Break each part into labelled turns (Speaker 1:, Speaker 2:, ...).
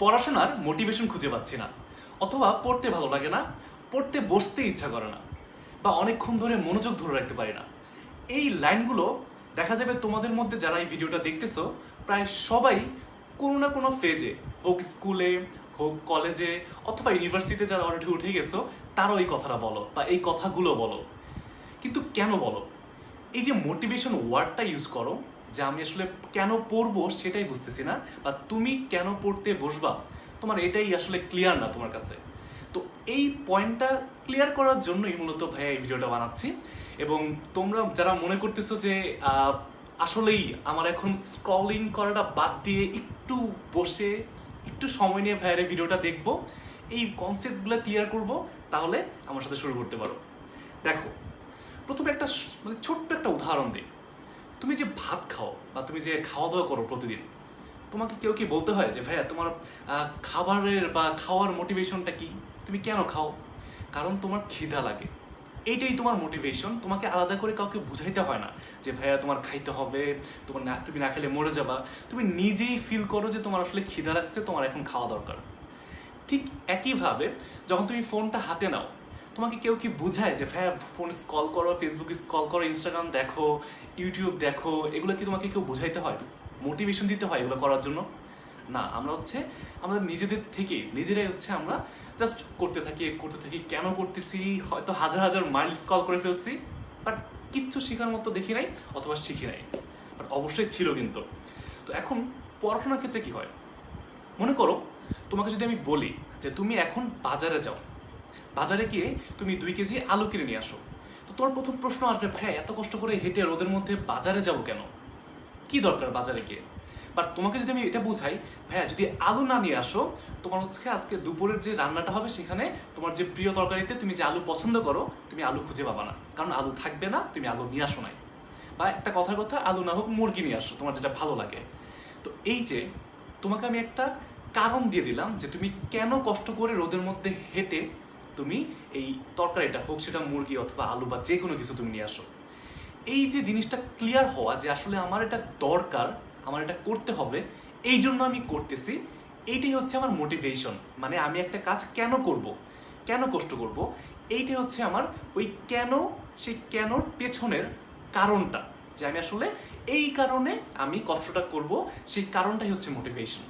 Speaker 1: পড়াশোনার মোটিভেশন খুঁজে পাচ্ছি না। অথবা পড়তে ভালো লাগে না, পড়তে বসতে ইচ্ছা করে না, বা অনেকক্ষণ ধরে মনোযোগ ধরে রাখতে পারি না। এই লাইনগুলো দেখা যাবে তোমাদের মধ্যে যারা এই ভিডিওটা দেখতেছো, প্রায় সবাই কোনো না কোনো ফেজে হোক স্কুলে হোক কলেজে অথবা ইউনিভার্সিটিতে যারা অলরেডি উঠে গেছো, তারাও এই কথাটা বলো, বা এই কথাগুলো বলো। কিন্তু কেন বলো? এই যে মোটিভেশন ওয়ার্ডটা ইউজ করো যে আমি আসলে কেন পড়ব সেটাই বুঝতেছি না, বা তুমি কেন পড়তে বসবা, তোমার এটাই আসলে ক্লিয়ার না তোমার কাছে। তো এই পয়েন্টটা ক্লিয়ার করার জন্যই মূলত ভাইয়া এই ভিডিওটা বানাচ্ছি, এবং তোমরা যারা মনে করতেছো যে আসলেই আমার এখন স্ক্রলিং করাটা বাদ দিয়ে একটু বসে, একটু সময় নিয়ে ভাইয়ার ভিডিওটা দেখব, এই কনসেপ্টগুলো ক্লিয়ার করব, তাহলে আমার সাথে শুরু করতে পারো। দেখো, প্রথমে একটা মানে ছোট্ট একটা উদাহরণ দিই। তুমি যে ভাত খাও বা তুমি যে খাওয়া দাওয়া করো প্রতিদিন, তোমাকে কেউ কি বলতে হয় যে, ভাইয়া, তোমার খাবারের বা খাওয়ার মোটিভেশনটা কি? তুমি কেন খাও? কারণ তোমার খিদা লাগে। এইটাই তোমার মোটিভেশন তোমাকে আলাদা করে কাউকে বুঝাইতে হয় না যে, ভাইয়া, তোমার খাইতে হবে, তোমার না, তুমি না খেলে মরে যাবা। তুমি নিজেই ফিল করো যে, তোমার আসলে খিদা লাগছে, তোমার এখন খাওয়া দরকার। ঠিক একইভাবে যখন তুমি ফোনটা হাতে নাও তোমাকে কেউ কি বুঝায় যে ভাইয়া ফোন স্কল করো ফেসবুকে স্কল করো ইনস্টাগ্রাম দেখো ইউটিউব দেখো, এগুলো কি তোমাকে কেউ বুঝাইতে হয়? মোটিভেশন দিতে হয় এগুলো করার জন্য? না, আমরা হচ্ছে, আমরা নিজেদের থেকে, নিজেরাই হচ্ছে আমরা জাস্ট করতে থাকি করতে থাকি। কেন করতেছি? হয়তো হাজার হাজার মাইল স্কল করে ফেলছি বাট কিচ্ছু শেখার মতো দেখি নাই, অথবা শিখি নাই। বাট অবশ্যই ছিল কিন্তু। তো এখন পড়াশোনার ক্ষেত্রে কি হয়? মনে করো, তোমাকে যদি আমি বলি যে, তুমি এখন বাজারে যাও। বাজারে গিয়ে তুমি দুই কেজি আলু কিনে নিয়ে আসো। তো তোর প্রথম প্রশ্ন আসবে ভাই এত কষ্ট করে হেঁটে রোদের মধ্যে বাজারে যাব কেন? কি দরকার বাজারে গিয়ে? বাট তোমাকে যদি আমি এটা বুঝাই, ভাইয়া, যদি আলু না নিয়ে আসো, তোমার হচ্ছে আজকে দুপুরের যে রান্নাটা হবে সেখানে তোমার যে প্রিয় তরকারিতে তুমি যে আলু পছন্দ করো, তুমি আলু খুঁজে পাবা না। কারণ আলু থাকবে না, তুমি আলু নিয়ে আসো নাই। বা একটা কথার কথা, আলু না হোক মুরগি নিয়ে আসো, তোমার যেটা ভালো লাগে। তো এই যে তোমাকে আমি একটা কারণ দিয়ে দিলাম যে তুমি কেন কষ্ট করে রোদের মধ্যে হেঁটে তুমি এই তরকারিটা হোক সেটা মুরগি অথবা আলু বা যে কোনো কিছু তুমি নিয়ে আসো। এই যে জিনিসটা ক্লিয়ার হওয়া যে আসলে আমার এটা দরকার, আমার এটা করতে হবে, এই জন্য আমি করতেছি, এইটাই হচ্ছে আমার মোটিভেশন মানে আমি একটা কাজ কেন করব? কেন কষ্ট করব? এইটাই হচ্ছে আমার ওই কেন, সেই কেনর পেছনের কারণটা। যে আমি আসলে এই কারণে আমি কষ্টটা করব, সেই কারণটাই হচ্ছে মোটিভেশন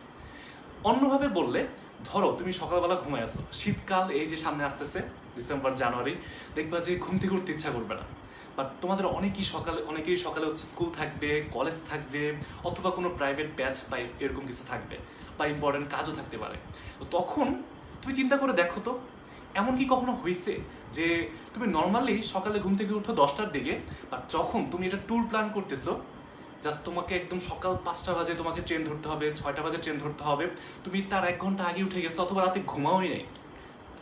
Speaker 1: অন্যভাবে বললে ধরো, তুমি সকালবেলা ঘুমায় আসো শীতকাল এই যে সামনে আসতেছে ডিসেম্বর জানুয়ারি দেখবা যে ঘুম থেকে উঠতে ইচ্ছা করবে না। বাট তোমাদের অনেকেই সকালে অনেকেই সকালে হচ্ছে স্কুল থাকবে কলেজ থাকবে, অথবা কোনো প্রাইভেট ব্যাচ বা এরকম কিছু থাকবে, বা ইম্পর্টেন্ট কাজও থাকতে পারে। তো তখন তুমি চিন্তা করে দেখো তো, এমন কি কখনো হয়েছে যে তুমি নর্মালি সকালে ঘুম থেকে উঠো দশটার দিকে বাট যখন তুমি এটা ট্যুর প্ল্যান করতেছো জাস্ট তোমাকে একদম সকাল পাঁচটা বাজে তোমাকে ট্রেন ধরতে হবে, ছয়টা বাজে ট্রেন ধরতে হবে। তুমি তার এক ঘণ্টা আগে উঠে গেছো, অথবা রাতে ঘুমাওই নেই।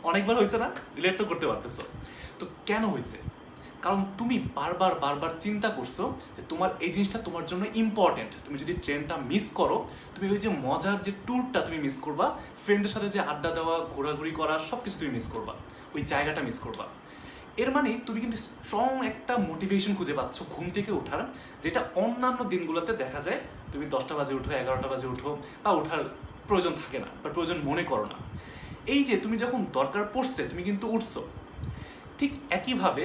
Speaker 1: অনেকবার হয়েছে না? রিলেট তো করতে পারতেছো। তো কেন হয়েছে? কারণ তুমি বারবার বারবার চিন্তা করছ যে তোমার এই জিনিসটা তোমার জন্য ইম্পর্টেন্ট তুমি যদি ট্রেনটা মিস করো, তুমি ওই যে মজার যে ট্যুরটা তুমি মিস করবা ফ্রেন্ডের সাথে যে আড্ডা দেওয়া, ঘোরাঘুরি করা সব কিছু তুমি মিস করবা। ওই জায়গাটা মিস করবা। এর মানে তুমি কিন্তু স্ট্রং একটা মোটিভেশন খুঁজে পাচ্ছ ঘুম থেকে ওঠার, যেটা অন্যান্য দিনগুলোতে দেখা যায় তুমি দশটা বাজে উঠো, এগারোটা বাজে উঠো বা ওঠার প্রয়োজন থাকে না বা প্রয়োজন মনে করো না। এই যে তুমি যখন দরকার পড়ছে তুমি কিন্তু উঠছো। ঠিক একইভাবে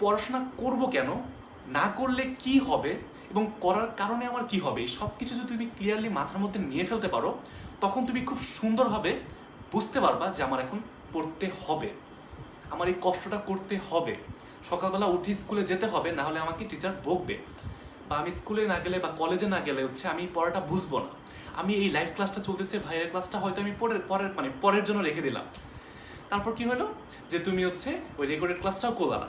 Speaker 1: পড়াশোনা করব কেন, না করলে কি হবে এবং করার কারণে আমার কি হবে সব কিছু যদি তুমি ক্লিয়ারলি মাথার মধ্যে নিয়ে ফেলতে পারো, তখন তুমি খুব সুন্দরভাবে বুঝতে পারবা যে আমার এখন পড়তে হবে। আমার এই কষ্টটা করতে হবে। সকালবেলা উঠে স্কুলে যেতে হবে, না হলে আমাকে টিচার বকবে বা আমি স্কুলে না গেলে বা কলেজে না গেলে হচ্ছে আমি পড়াটা বুঝব না। আমি এই লাইভ ক্লাসটা চলতেছে, ভাইয়ের ক্লাসটা হয়তো আমি পরের পরের মানে পরের জন্য রেখে দিলাম। তারপর কি হলো? যে তুমি হচ্ছে ওই রেকর্ডেড ক্লাসটাও করলা না।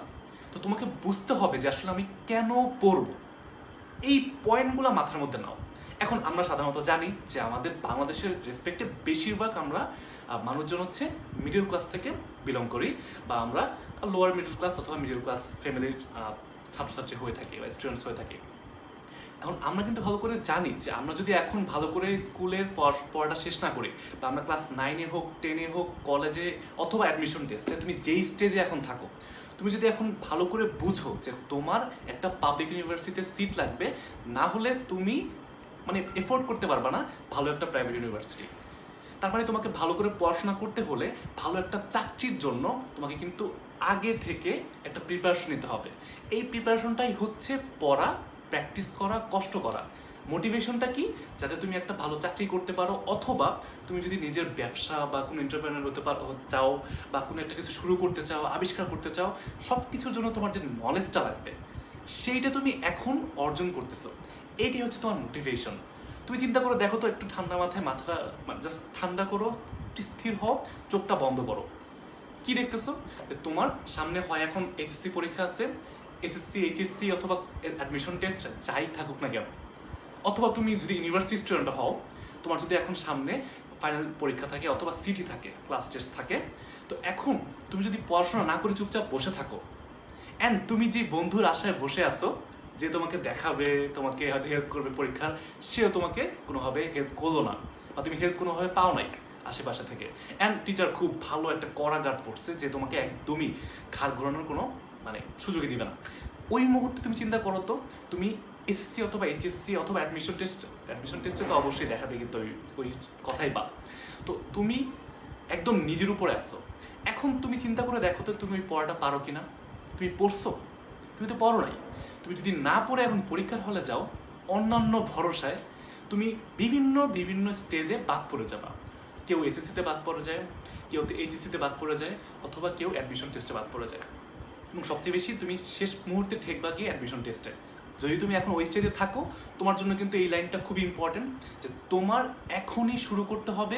Speaker 1: তো তোমাকে বুঝতে হবে যে আসলে আমি কেন পড়ব। এই পয়েন্টগুলো মাথার মধ্যে নাও। এখন আমরা সাধারণত জানি যে আমাদের বাংলাদেশের রেসপেক্টে বেশিরভাগ আমরা মানুষজন হচ্ছে মিডল ক্লাস থেকে বিলং করি বা আমরা লোয়ার মিডল ক্লাস অথবা মিডল ক্লাস ফ্যামিলির ছাত্রছাত্রী হয়ে থাকি বা স্টুডেন্টস হয়ে থাকি। এখন আমরা কিন্তু ভালো করে জানি যে আমরা যদি এখন ভালো করে স্কুলের পড়াটা শেষ না করি বা আমরা ক্লাস নাইনে হোক টেনে হোক কলেজে অথবা অ্যাডমিশন টেস্টে তুমি যেই স্টেজে এখন থাকো, তুমি যদি এখন ভালো করে বুঝো যে তোমার একটা পাবলিক ইউনিভার্সিটিতে সিট লাগবে, না হলে তুমি মানে এফোর্ড করতে পারবা না, ভালো একটা প্রাইভেট ইউনিভার্সিটি তার মানে তোমাকে ভালো করে পড়াশোনা করতে হলে ভালো একটা চাকরির জন্য তোমাকে কিন্তু আগে থেকে একটা প্রিপারেশন নিতে হবে। এই প্রিপারেশনটাই হচ্ছে পড়া প্র্যাকটিস করা, কষ্ট করা। মোটিভেশনটা কি? যাতে তুমি একটা ভালো চাকরি করতে পারো, অথবা তুমি যদি নিজের ব্যবসা বা কোনো এন্টারপ্রেনার হতে পারো, চাও বা কোনো একটা কিছু শুরু করতে চাও, আবিষ্কার করতে চাও সব কিছুর জন্য তোমার যে নলেজটা লাগবে, সেইটা তুমি এখন অর্জন করতেছো। এইটি হচ্ছে তোমার মোটিভেশন তুমি চিন্তা করো, দেখো তো একটু ঠান্ডা মাথায় মাথাটা মানে জাস্ট ঠান্ডা করো স্থির হও, চোখটা বন্ধ করো। কি দেখতেছো? তোমার সামনে হয় এখন এইচএসসি পরীক্ষা আছে এসএসসি এইচএসসি অথবা অ্যাডমিশন টেস্ট যাই থাকুক না কেন। অথবা তুমি যদি ইউনিভার্সিটি স্টুডেন্ট হও, তোমার যদি এখন সামনে ফাইনাল পরীক্ষা থাকে অথবা সিটি থাকে ক্লাস টেস্ট থাকে, তো এখন তুমি যদি পড়াশোনা না করে চুপচাপ বসে থাকো অ্যান্ড তুমি যে বন্ধুর আশায় বসে আছো যে তোমাকে দেখাবে, তোমাকে হয়তো হেল্প করবে পরীক্ষার সেও তোমাকে কোনোভাবে হেল্প করল না বা তুমি হেল্প কোনোভাবে পাও নাই আশেপাশে থেকে। অ্যান্ড টিচার খুব ভালো একটা কড়া গার্ড পড়ছে যে তোমাকে একদমই ঘাড় ঘোরানোর কোনো মানে সুযোগই দিবে না। ওই মুহূর্তে তুমি চিন্তা করো তো, তুমি এসএসসি অথবা এইচএসসি অথবা অ্যাডমিশন টেস্ট অ্যাডমিশন টেস্টে তো অবশ্যই দেখাবে কিন্তু ওই ওই কথাই বাদ। তো তুমি একদম নিজের উপরে আসো এখন তুমি চিন্তা করে দেখো তো তুমি ওই পড়াটা পারো কিনা। তুমি পড়ছো? তুমি তো পড়ো নাই। তুমি যদি না পড়ে এখন পরীক্ষার হলে যাও, অন্যান্য ভরসায় তুমি বিভিন্ন বিভিন্ন স্টেজে বাদ পড়ে যাবা। কেউ এসএসসিতে বাদ পড়ে যায়, কেউ এইচএসসিতে বাদ পড়ে যায়, অথবা কেউ অ্যাডমিশন টেস্টে বাদ পড়ে যায়। এবং সবচেয়ে বেশি তুমি শেষ মুহূর্তে ঠেকবা গিয়ে অ্যাডমিশন টেস্টে যদি তুমি এখন ওই স্টেজে থাকো, তোমার জন্য কিন্তু এই লাইনটা খুবই ইম্পর্টেন্ট যে তোমার এখনই শুরু করতে হবে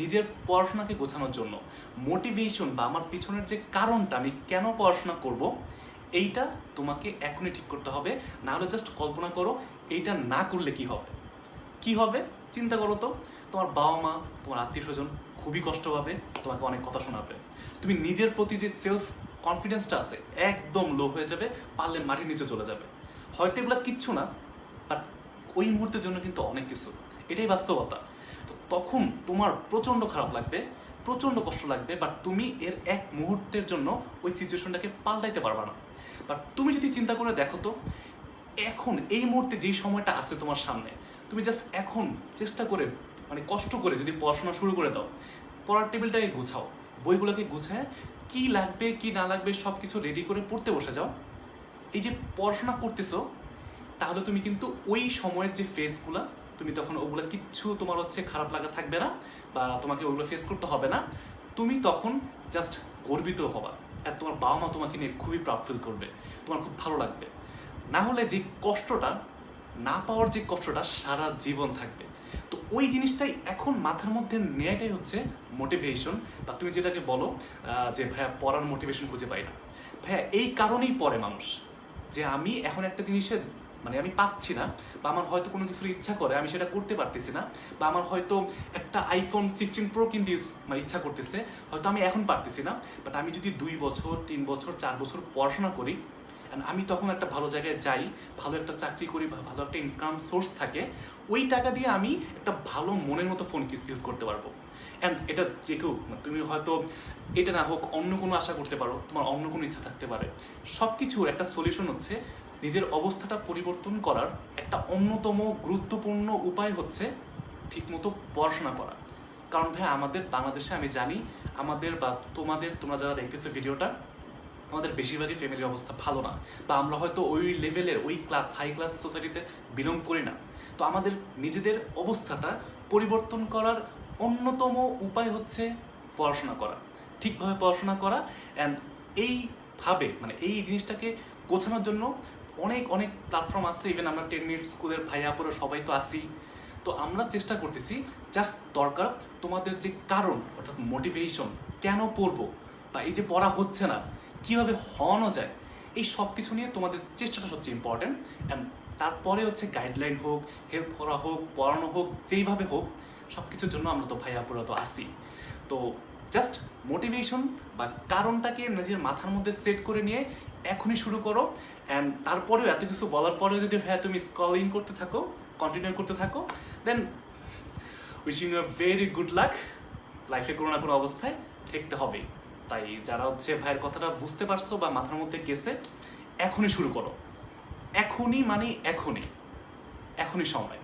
Speaker 1: নিজের পড়াশোনাকে গোছানোর জন্য। মোটিভেশন বা আমার পিছনের যে কারণটা আমি কেন পড়াশোনা করব এইটা তোমাকে এখনই ঠিক করতে হবে। না হলে জাস্ট কল্পনা করো, এইটা না করলে কি হবে? কি হবে? চিন্তা করো তো। তোমার বাবা মা, তোমার আত্মীয় স্বজন খুবই কষ্ট পাবে, তোমাকে অনেক কথা শোনাবে। তুমি নিজের প্রতি যে সেলফ কনফিডেন্সটা আছে, একদম লো হয়ে যাবে, পারলে মাটির নিচে চলে যাবে। হয়তো এগুলো কিচ্ছু না বাট ওই মুহূর্তের জন্য কিন্তু অনেক কিছু। এটাই বাস্তবতা। তো তখন তোমার প্রচণ্ড খারাপ লাগবে। প্রচণ্ড কষ্ট লাগবে বাট তুমি এর এক মুহূর্তের জন্য ওই সিচুয়েশনটাকে পাল্টাইতে পারবে না। বাট তুমি যদি চিন্তা করে দেখো তো, এখন এই মুহূর্তে যেই সময়টা আছে তোমার সামনে, তুমি জাস্ট এখন চেষ্টা করে মানে কষ্ট করে যদি পড়াশোনা শুরু করে দাও, পড়ার টেবিলটাকে গুছাও, বইগুলোকে গুছায়, কি লাগবে, কি না লাগবে সব কিছু রেডি করে পড়তে বসে যাও। এই যে পড়াশোনা করতেছো, তাহলে তুমি কিন্তু ওই সময়ের যে ফেসগুলা তুমি তখন ওগুলো কিচ্ছু তোমার হচ্ছে খারাপ লাগা থাকবে না বা তোমাকে ওগুলো ফেস করতে হবে না। তুমি তখন জাস্ট গর্বিত হবা। আর তোমার বাবা মা তোমাকে নিয়ে খুবই প্রাউড ফিল করবে। তোমার খুব ভালো লাগবে। না হলে যে কষ্টটা, না পাওয়ার যে কষ্টটা সারা জীবন থাকবে। তো ওই জিনিসটাই এখন মাথার মধ্যে নেওয়াটাই হচ্ছে মোটিভেশন বা তুমি যেটাকে বলো যে ভাইয়া পড়ার মোটিভেশন খুঁজে পাই না। ভাইয়া এই কারণেই পড়ে মানুষ। যে আমি এখন একটা জিনিসের মানে আমি পাচ্ছি না, বা আমার হয়তো কোনো কিছুর ইচ্ছা করে, আমি সেটা করতে পারতেছি না, বা আমার হয়তো একটা আইফোন সিক্সটিন প্রো কিনতে মানে ইচ্ছা করতেছে, হয়তো আমি এখন পারতেছি না বাট আমি যদি দুই বছর, তিন বছর, চার বছর পড়াশোনা করি আমি তখন একটা ভালো জায়গায় যাই, ভালো একটা চাকরি করি বা ভালো একটা ইনকাম সোর্স থাকে, ওই টাকা দিয়ে আমি একটা ভালো মনের মতো ফোন ইউজ করতে পারব। অ্যান্ড এটা যে কেউ তুমি হয়তো এটা না হোক, অন্য কোনো আশা করতে পারো, তোমার অন্য কোনো ইচ্ছা থাকতে পারে। সব কিছুর একটা সলিউশন হচ্ছে নিজের অবস্থাটা পরিবর্তন করার একটা অন্যতম গুরুত্বপূর্ণ উপায় হচ্ছে ঠিকমতো পড়াশোনা করা। কারণ ভাই আমাদের বাংলাদেশে আমি জানি, আমাদের বা তোমাদের, তোমরা যারা দেখতেছো ভিডিওটা, আমাদের বেশিরভাগই ফ্যামিলির অবস্থা ভালো না বা আমরা হয়তো ওই লেভেলের ওই ক্লাস হাই ক্লাস সোসাইটিতে বিলং করি না। তো আমাদের নিজেদের অবস্থাটা পরিবর্তন করার অন্যতম উপায় হচ্ছে পড়াশোনা করা। ঠিকভাবে পড়াশোনা করা অ্যান্ড এইভাবে মানে এই জিনিসটাকে গোছানোর জন্য অনেক অনেক প্ল্যাটফর্ম আছে ইভেন আমরা টেন মিনিট স্কুলের ভাইয়াপুরো সবাই তো আসি তো আমরা চেষ্টা করতেছি জাস্ট দরকার তোমাদের যে কারণ, অর্থাৎ মোটিভেশন কেন পড়ব বা এই যে পড়া হচ্ছে না, কীভাবে হওয়ানো যায়, এই সব কিছু নিয়ে তোমাদের চেষ্টাটা সবচেয়ে ইম্পর্ট্যান্ট অ্যান্ড তারপরে হচ্ছে গাইডলাইন হোক হেল্প করা হোক, পড়ানো হোক, যেইভাবে হোক সব কিছুর জন্য আমরা তো ভাইয়াপুরা তো আসি তো জাস্ট মোটিভেশন বা কারণটাকে নিজের মাথার মধ্যে সেট করে নিয়ে এখনই শুরু করো। অ্যান্ড তারপরেও এত কিছু বলার পরেও যদি ভাইয়া তুমি স্কলিং করতে থাকো কন্টিনিউ করতে থাকো then wishing you very good luck লাইফে কোনো না কোনো অবস্থায় দেখতে হবে। তাই যারা হচ্ছে ভাইয়ের কথাটা বুঝতে পারছ বা মাথার মধ্যে গেছে, এখনই শুরু করো। এখনই মানে এখনই। এখনই সময়।